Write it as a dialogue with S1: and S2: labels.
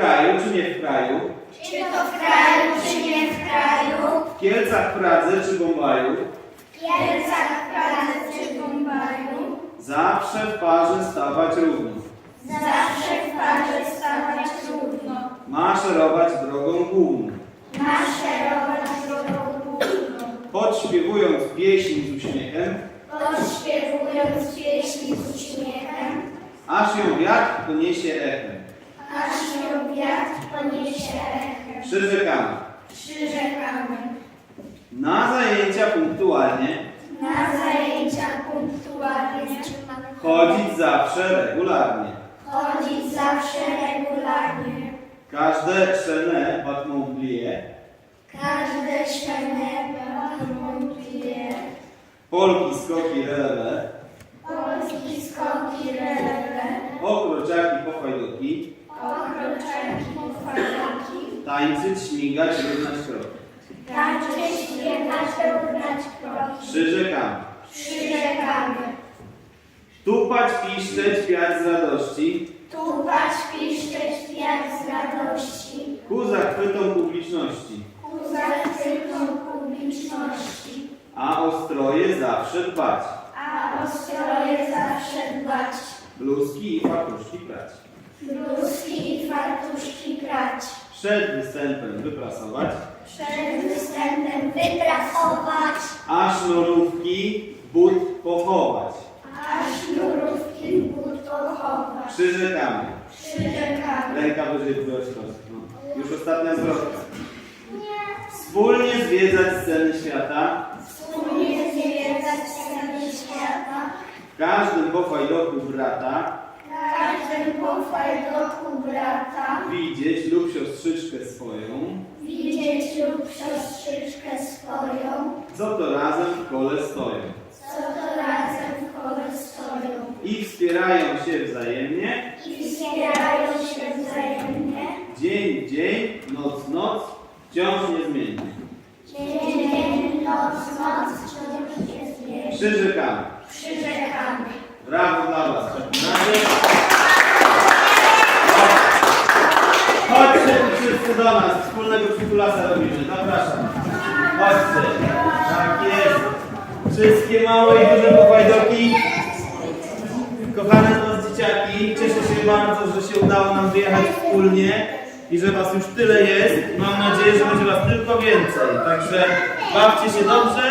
S1: kraju, czy nie w kraju?
S2: Czy to w kraju, czy nie w kraju?
S1: W Kielcach, Pradze czy Bombaju?
S2: W Kielcach, Pradze czy Bombaju?
S1: Zawsze w parze stawać równo.
S2: Zawsze w parze stawać równo.
S1: Maszerować drogą główną.
S2: Maszerować drogą główną.
S1: Podśpiewując pieśń z uśmiechem,
S2: Podśpiewując pieśni z uśmiechem,
S1: aż ją wiatr poniesie echem.
S2: Wiatr poniesie echem.
S1: Przyrzekamy.
S2: Przyrzekamy.
S1: Na zajęcia punktualnie,
S2: Na zajęcia punktualnie.
S1: chodzić zawsze regularnie.
S2: Chodzić zawsze regularnie.
S1: Każde chené batmoublié,
S2: Każde święte modlitwie.
S1: polki, skoki, relewe,
S2: Polski skoki relewe.
S1: pofajdoki,
S2: Okroczaki pochwalaki.
S1: Tańczyć, śmigać, równać kroki.
S2: Tańczyć, śpiewać, równać kroki.
S1: Przyrzekamy.
S2: Przyrzekamy.
S1: Tupać, piszczeć, piać z radości,
S2: Tupać, piszczeć, piać z radości.
S1: ku zachwytom publiczności,
S2: Ku zachwytom publiczności.
S1: a o stroje zawsze dbać,
S2: A o stroje zawsze dbać.
S1: bluzki i fartuszki prać.
S2: Bluzki i fartuszki prać.
S1: Przed występem wyprasować,
S2: Przed występem wyprasować.
S1: a sznurówki w but pochować.
S2: A sznurówki w but pochować.
S1: Przyrzekamy.
S2: Przyrzekamy.
S1: Ręka wyżej była no. Już ostatnia zwrotka. Wspólnie zwiedzać sceny świata,
S2: Wspólnie zwiedzać sceny świata.
S1: w każdym pofajdoku brata,
S2: Każdym pofajdoku brata.
S1: widzieć lub siostrzyczkę swoją,
S2: Widzieć lub siostrzyczkę swoją.
S1: co to razem w kole stoją.
S2: Co to razem w kole stoją.
S1: I wspierają się wzajemnie,
S2: I wspierają się wzajemnie.
S1: dzień, dzień, noc, noc, wciąż niezmiennie.
S2: Dzień, dzień, noc, noc, wciąż się zmienia.
S1: Przyrzekamy.
S2: Przyrzekamy.
S1: Brawo dla Was. w takim razie. Do nas. Wspólnego przytulasa robimy. Zapraszam. Chodźcie. Tak jest. Wszystkie małe i duże pofajdoki. Kochane z Was dzieciaki, cieszę się bardzo, że się udało nam wyjechać wspólnie i że Was już tyle jest. Mam nadzieję, że będzie Was tylko więcej. Także bawcie się dobrze